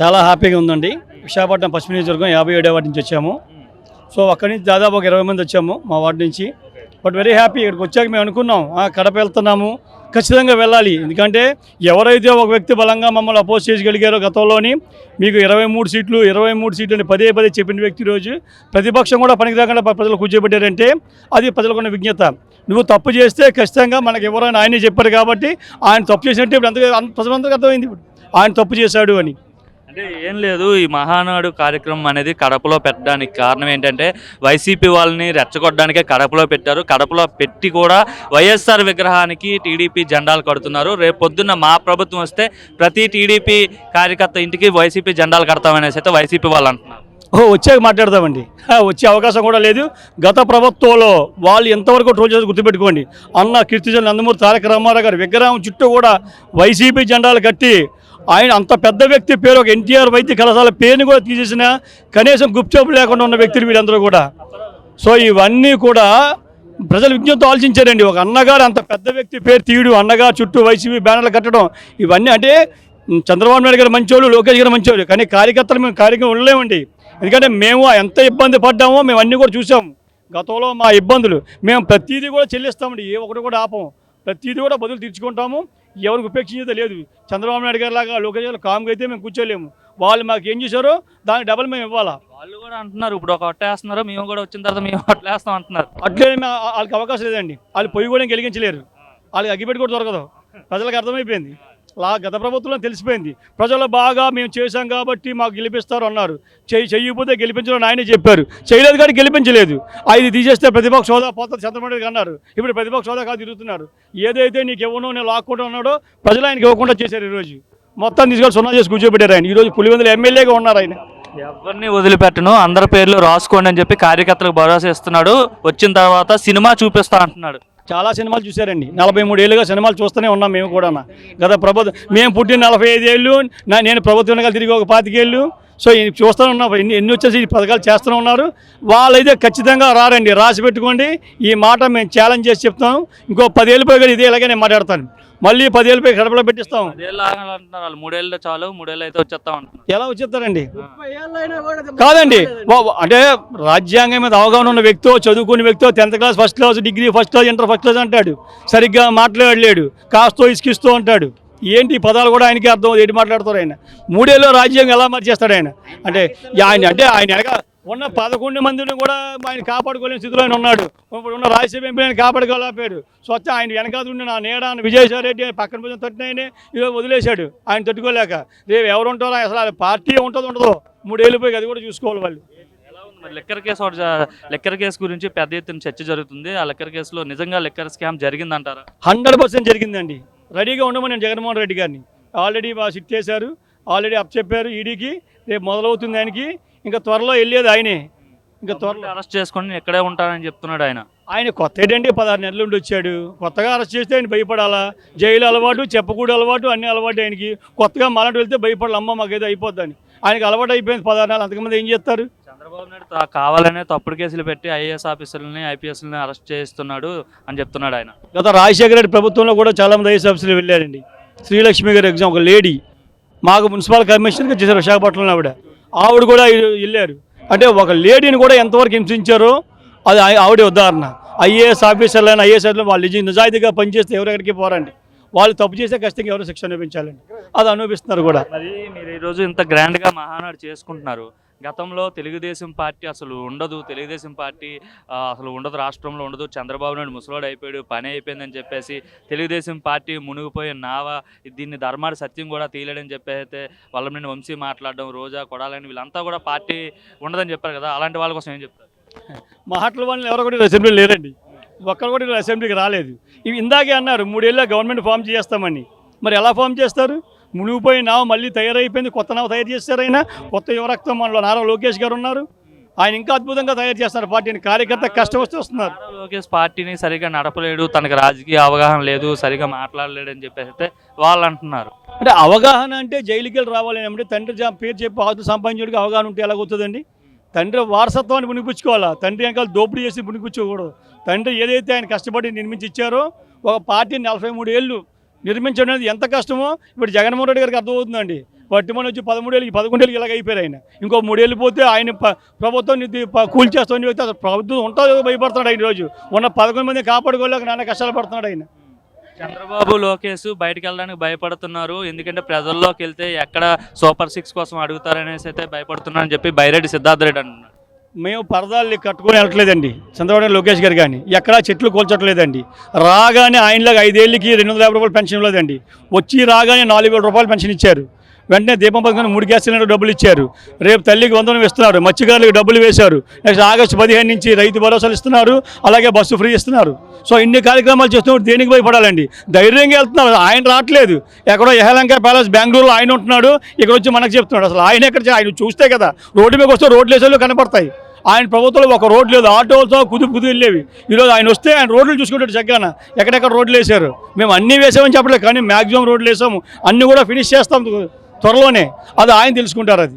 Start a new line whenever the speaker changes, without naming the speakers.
చాలా హ్యాపీగా ఉందండి. విశాఖపట్నం పశ్చిమ నియోజకవర్గం యాభై ఏడో వార్డు నుంచి వచ్చాము. సో అక్కడి నుంచి దాదాపు ఒక ఇరవై మంది వచ్చాము మా వార్డు నుంచి. బట్ వెరీ హ్యాపీ ఇక్కడికి వచ్చాక మేము అనుకున్నాం "ఆ, కడప వెళ్తున్నాము ఖచ్చితంగా వెళ్ళాలి. ఎందుకంటే ఎవరైతే ఒక వ్యక్తి బలంగా మమ్మల్ని అపోజ్ చేయగలిగారో గతంలోని మీకు ఇరవై మూడు సీట్లు ఇరవై మూడు సీట్లు అని పదే పదే చెప్పిన వ్యక్తి రోజు ప్రతిపక్షం కూడా పనికి రాకుండా ప్రజలు కూర్చోబెట్టారంటే అది ప్రజలకున్న విజ్ఞత. నువ్వు తప్పు చేస్తే ఖచ్చితంగా మనకి ఎవరైనా ఆయనే చెప్పారు కాబట్టి ఆయన తప్పు చేసినట్టు ఇప్పుడు అంత ప్రజలందరికీ అర్థమైంది ఇప్పుడు. ఆయన తప్పు చేశాడు అని.
అంటే ఏం లేదు ఈ మహానాడు కార్యక్రమం అనేది కడపలో పెట్టడానికి కారణం ఏంటంటే వైసీపీ వాళ్ళని రెచ్చగొట్టడానికే కడపలో పెట్టారు. కడపలో పెట్టి కూడా వైఎస్ఆర్ విగ్రహానికి టీడీపీ జెండాలు కడుతున్నారు. రేపు పొద్దున్న మా ప్రభుత్వం వస్తే ప్రతి టీడీపీ కార్యకర్త ఇంటికి వైసీపీ జెండాలు కడతామనేసి అయితే వైసీపీ వాళ్ళు అంటున్నారు.
ఓ వచ్చాక మాట్లాడదామండి. వచ్చే అవకాశం కూడా లేదు. గత ప్రభుత్వంలో వాళ్ళు ఎంతవరకు ట్రోల్ చేసి గుర్తుపెట్టుకోండి. అన్న కీర్తిజన్ నందమూరి తారక రామారావు గారి విగ్రహం చుట్టూ కూడా వైసీపీ జెండాలు కట్టి ఆయన అంత పెద్ద వ్యక్తి పేరు ఒక ఎన్టీఆర్ వైద్య కళాశాల పేరుని కూడా తీసేసిన కనీసం గుప్చోపు లేకుండా ఉన్న వ్యక్తులు వీళ్ళందరూ కూడా. సో ఇవన్నీ కూడా ప్రజలు విజ్ఞప్తి ఆలోచించారండి. ఒక అన్నగారు అంత పెద్ద వ్యక్తి పేరు తీయడు అన్నగారు చుట్టూ వైసీపీ బ్యానర్లు కట్టడం ఇవన్నీ అంటే చంద్రబాబు నాయుడు గారు మంచోళ్ళు లోకేష్ గారు మంచోళ్ళు కానీ కార్యకర్తలు మేము కార్యక్రమం ఉండలేమండి. ఎందుకంటే మేము ఎంత ఇబ్బంది పడ్డామో మేము అన్నీ కూడా చూసాము గతంలో మా ఇబ్బందులు. మేము ప్రతిదీ కూడా చెల్లిస్తామండి. ఏ ఒక్కటి కూడా ఆపం. ప్రతిదీ కూడా బదులు తీర్చుకుంటాము. ఎవరికి ఉపేక్షించేది లేదు. చంద్రబాబు నాయుడు గారి లాగా లోకేష్ గారు కామ్గా అయితే మేము కూర్చోలేము. వాళ్ళు మాకు ఏం చేశారో దానికి డబల్ మేము ఇవ్వాలా.
వాళ్ళు కూడా అంటున్నారు ఇప్పుడు ఒక అట్టేస్తున్నారు మేము కూడా వచ్చిన తర్వాత మేము అట్లేస్తాం అంటున్నారు.
అట్లే వాళ్ళకి అవకాశం లేదండి. వాళ్ళు పొయ్యి కూడా గెలిగించలేరు వాళ్ళకి అగ్గిపెట్టి కూడా దొరకదు. ప్రజలకు అర్థమైపోయింది. అలా గత ప్రభుత్వంలో తెలిసిపోయింది. ప్రజలు బాగా మేము చేశాం కాబట్టి మాకు గెలిపిస్తారు అన్నారు. చెయ్యి చెయ్యకపోతే గెలిపించడం ఆయనే చెప్పారు. చేయలేదు కానీ గెలిపించలేదు. ఐదు తీసేస్తే ప్రతిపక్ష హోదా పోతుంది చంద్రబాబు నాయుడు అన్నారు. ఇప్పుడు ప్రతిపక్ష హోదా కాదు తిరుగుతున్నారు. ఏదైతే నీకు ఇవ్వనో నేను లాక్కుంటూ ఉన్నాడో ప్రజలు ఆయనకి ఇవ్వకుండా చేశారు ఈరోజు. మొత్తం తీసుకొని సున్నా చేసి కూర్చోబెట్టారు ఆయన. ఈరోజు పులివెందులు ఎమ్మెల్యేగా ఉన్నారు ఆయన.
ఎవరిని వదిలిపెట్టను అందరి పేర్లు రాసుకోండి అని చెప్పి కార్యకర్తలకు భరోసా ఇస్తున్నాడు. వచ్చిన తర్వాత సినిమా చూపిస్తా అంటున్నాడు.
చాలా సినిమాలు చూశారండి. నలభై మూడు ఏళ్ళుగా సినిమాలు చూస్తూనే ఉన్నాం మేము కూడా గత ప్రభుత్వం మేము పుట్టిన నలభై ఐదు ఏళ్ళు నా నేను ప్రభుత్వం వెనకాల తిరిగి ఒక పాతికేళ్ళు. సో చూస్తూనే ఉన్నాం. ఎన్ని ఎన్ని వచ్చేసి ఈ పథకాలు చేస్తూనే ఉన్నారు. వాళ్ళైతే ఖచ్చితంగా రారండి. రాసి పెట్టుకోండి. ఈ మాట మేము ఛాలెంజ్ చేసి చెప్తాం. ఇంకో పదేళ్ళు పోయి ఇదే ఇలాగే నేను మాట్లాడతాను. మళ్ళీ పదేళ్ళు పోయి కడపలో పెట్టిస్తాం.
అంటున్నారు మూడేళ్ళు చాలు మూడేళ్ళు అయితే వచ్చేస్తాం అంటున్నారు
ఎలా వచ్చేస్తారండి? కాదండి అంటే రాజ్యాంగం మీద అవగాహన ఉన్న వ్యక్తో చదువుకునే వ్యక్తో tenth class first class degree first class inter first class అంటాడు. సరిగ్గా మాట్లాడలేడు కాస్తో ఇసుకిస్తూ అంటాడు ఏంటి పదాలు కూడా ఆయనకి అర్థం. ఏంటి మాట్లాడతారు ఆయన? మూడేళ్ళు రాజ్యాంగం ఎలా మార్చేస్తాడు ఆయన? అంటే ఆయన అంటే ఆయన ఉన్న పదకొండు మందిని కూడా ఆయన కాపాడుకోలేని స్థితిలో ఆయన ఉన్నాడు. ఇప్పుడు ఉన్న రాజ్యసభ ఎంపీ ఆయన కాపాడుకోలేకపోయాడు. స్వచ్ఛ ఆయన వెనకాల ఉండి నా నేడ విజయసాయి రెడ్డి ఆయన పక్కన పోయిన తట్టినాయనే ఈరోజు వదిలేశాడు. ఆయన తట్టుకోలేక. రేపు ఎవరు ఉంటారో అసలు పార్టీ ఉంటుందో ఉండదో మూడేళ్ళు పోయి అది కూడా చూసుకోవాలి వాళ్ళు.
ఎలా ఉంది మరి లెక్కర్ కేసు లెక్కర్ కేసు గురించి పెద్ద ఎత్తున చర్చ జరుగుతుంది. ఆ లెక్కర్ కేసులో నిజంగా లెక్కర్ స్కామ్ జరిగిందంటారా?
హండ్రెడ్ పర్సెంట్ జరిగిందండి. రెడీగా ఉండమని నేను జగన్మోహన్ రెడ్డి గారిని. ఆల్రెడీ సిట్ చేశారు. ఆల్రెడీ అప్ చెప్పారు ఈడీకి. రేపు మొదలవుతుంది ఆయనకి. ఇంకా త్వరలో వెళ్ళేది ఆయనే. ఇంకా త్వరలో.
అరెస్ట్ చేసుకొని నేను ఇక్కడే ఉంటానని చెప్తున్నాడు ఆయన.
ఆయన కొత్త ఏంటండి పదహారు నెలల నుండి వచ్చాడు. కొత్తగా అరెస్ట్ చేస్తే ఆయన భయపడాలా? జైలు అలవాటు చెప్పకూడదు అలవాటు అన్ని అలవాటు ఆయనకి. కొత్తగా మళ్ళీ వెళ్తే భయపడాలి అమ్మ మాకేదో అయిపోద్దని. ఆయనకి అలవాటు అయిపోయింది పదహారు నెలలు. అంతకుమంది ఏం చేస్తారు?
చంద్రబాబు నాయుడు కావాలనే తప్పుడు కేసులు పెట్టి ఐఏఎస్ ఆఫీసర్లని ఐపీఎస్లని అరెస్ట్ చేస్తున్నాడు అని చెప్తున్నాడు ఆయన.
గత రాజశేఖర రెడ్డి ప్రభుత్వంలో కూడా చాలామంది ఐఎస్ ఆఫీసర్లు వెళ్ళారండి. శ్రీలక్ష్మి గారి ఎగ్జామ్ ఒక లేడీ. మాకు మున్సిపల్ కమిషనర్గా చేశారు విశాఖపట్నంలో ఆవిడ. ఆవిడ కూడా వెళ్ళారు అంటే ఒక లేడీని కూడా ఎంతవరకు హింసించారో అది ఆవిడ ఉదాహరణ. ఐఏఎస్ ఆఫీసర్లైన ఐఏఎస్ వాళ్ళు నిజాయితీగా పనిచేస్తే ఎవరెక్కడికి పోరండి. వాళ్ళు తప్పు చేస్తే ఖచ్చితంగా ఎవరు శిక్ష అనిపించాలండి. అది అనుభవిస్తున్నారు కూడా.
మరి మీరు ఈరోజు ఇంత గ్రాండ్గా మహానాడు చేసుకుంటున్నారు. గతంలో తెలుగుదేశం పార్టీ అసలు ఉండదు. తెలుగుదేశం పార్టీ అసలు ఉండదు. రాష్ట్రంలో ఉండదు. చంద్రబాబు నాయుడు ముసలోడు అయిపోయాడు. పని అయిపోయిందని చెప్పేసి తెలుగుదేశం పార్టీ మునిగిపోయి నావా దీన్ని ధర్మాడి సత్యం కూడా తీయలేడని చెప్పేస్తే వాళ్ళ నుండి వంశీ మాట్లాడడం రోజా కొడాలని వీళ్ళంతా కూడా పార్టీ ఉండదని చెప్పారు కదా. అలాంటి వాళ్ళ కోసం ఏం చెప్తారు?
మహాట్ల వాళ్ళు ఎవరు కూడా అసెంబ్లీ లేరండి. ఒక్కరు కూడా అసెంబ్లీకి రాలేదు. ఇవి ఇందాకే అన్నారు మూడేళ్ళ గవర్నమెంట్ ఫామ్ చేస్తామని. మరి ఎలా ఫామ్ చేస్తారు? మునిగిపోయి నావ మళ్ళీ తయారైపోయింది. కొత్త నావ తయారు చేస్తారు ఆయన. కొత్త యువరక్తం మనలో నారా లోకేష్ గారు ఉన్నారు. ఆయన ఇంకా అద్భుతంగా తయారు చేస్తారు పార్టీని కార్యకర్త కష్టం వస్తే వస్తున్నారు.
నారా లోకేష్ పార్టీని సరిగా నడపలేడు. తనకు రాజకీయ అవగాహన లేదు. సరిగా మాట్లాడలేడు అని చెప్పేసి అయితే వాళ్ళు అంటున్నారు.
అంటే అవగాహన అంటే జైలుకి వెళ్ళి రావాలి అంటే తండ్రి పేరు చెప్పి ఆస్తులు సంపాదించడానికి అవగాహన ఉంటే ఎలాగవుతుందండి? తండ్రి వారసత్వాన్ని మునిపుచ్చుకోవాలా? తండ్రి వెనకాల దోపిడీ చేసి మునిపుచ్చుకోకూడదు. తండ్రి ఏదైతే ఆయన కష్టపడి నిర్మించి ఇచ్చారో ఒక పార్టీని నలభై మూడు ఏళ్ళు నిర్మించడం అనేది ఎంత కష్టమో ఇప్పుడు జగన్మోహన్ రెడ్డి గారికి అర్థమవుతుందండి. పట్టుమని వచ్చి పదమూడేళ్ళకి పదకొండేళ్ళకి ఇలాగ అయిపోయారు ఆయన. ఇంకో మూడేళ్ళు పోతే ఆయన ప్రభుత్వం కూల్ చేస్తామని చెప్తే అసలు ప్రభుత్వం ఉంటుందో భయపడుతున్నాడు ఆయన రోజు ఉన్న పదకొండు మంది కాపాడుకోలేక నాన్న కష్టాలు పడుతున్నాడు ఆయన.
చంద్రబాబు లోకేష్ బయటకు వెళ్ళడానికి భయపడుతున్నారు. ఎందుకంటే ప్రజల్లోకి వెళ్తే ఎక్కడ సూపర్ సిక్స్ కోసం అడుగుతారనేసి అయితే భయపడుతున్నారని చెప్పి బైరెడ్డి సిద్ధార్థ రెడ్డి అంటున్నారు
మేము పరదాలు కట్టుకొని వెళ్ళట్లేదండి. చంద్రబాబు లోకేష్ గారు కానీ. ఎక్కడా చెట్లు కూల్చట్లేదండి. రాగానే ఆయనలాగా ఐదేళ్ళకి రెండు వందల యాభై రూపాయలు పెన్షన్ ఇవ్వలేదండి. వచ్చి రాగానే నాలుగు వేల రూపాయలు పెన్షన్ ఇచ్చారు. వెంటనే దీపం పథకం మూడు గ్యాస్ సిలిండర్ డబ్బులు ఇచ్చారు. రేపు తల్లికి వందనం ఇస్తున్నారు. మత్స్యకారులకు డబ్బులు వేశారు. నెక్స్ట్ ఆగస్టు పదిహేను నుంచి రైతు భరోసాలు ఇస్తున్నారు. అలాగే బస్సు ఫ్రీ ఇస్తున్నారు. సో ఇన్ని కార్యక్రమాలు చేస్తున్నప్పుడు దేనికి భయపడాలండి? ధైర్యంగా వెళ్తున్నారు. ఆయన రావట్లేదు. ఎక్కడో యహలంక ప్యాలెస్ బెంగళూరులో ఆయన ఉంటున్నాడు. ఇక్కడ వచ్చి మనకు చెప్తున్నాడు. అసలు ఆయన ఎక్కడ ఆయన చూస్తే కదా. రోడ్డు మీద వస్తే రోడ్లు వేసేళ్ళు కనపడతాయి. ఆయన ప్రభుత్వంలో ఒక రోడ్ లేదు. ఆటోలతో కుదుపు కుదుపు వెళ్ళేవి. ఈరోజు ఆయన వస్తే ఆయన రోడ్లు చూసుకుంటాడు చక్కగా. ఎక్కడెక్కడ రోడ్లు వేశారు? మేము అన్నీ వేసామని చెప్పలేదు కానీ మ్యాక్సిమం రోడ్లు వేసాము. అన్నీ కూడా ఫినిష్ చేస్తాం త్వరలోనే. అది ఆయన తెలుసుకుంటారు అది.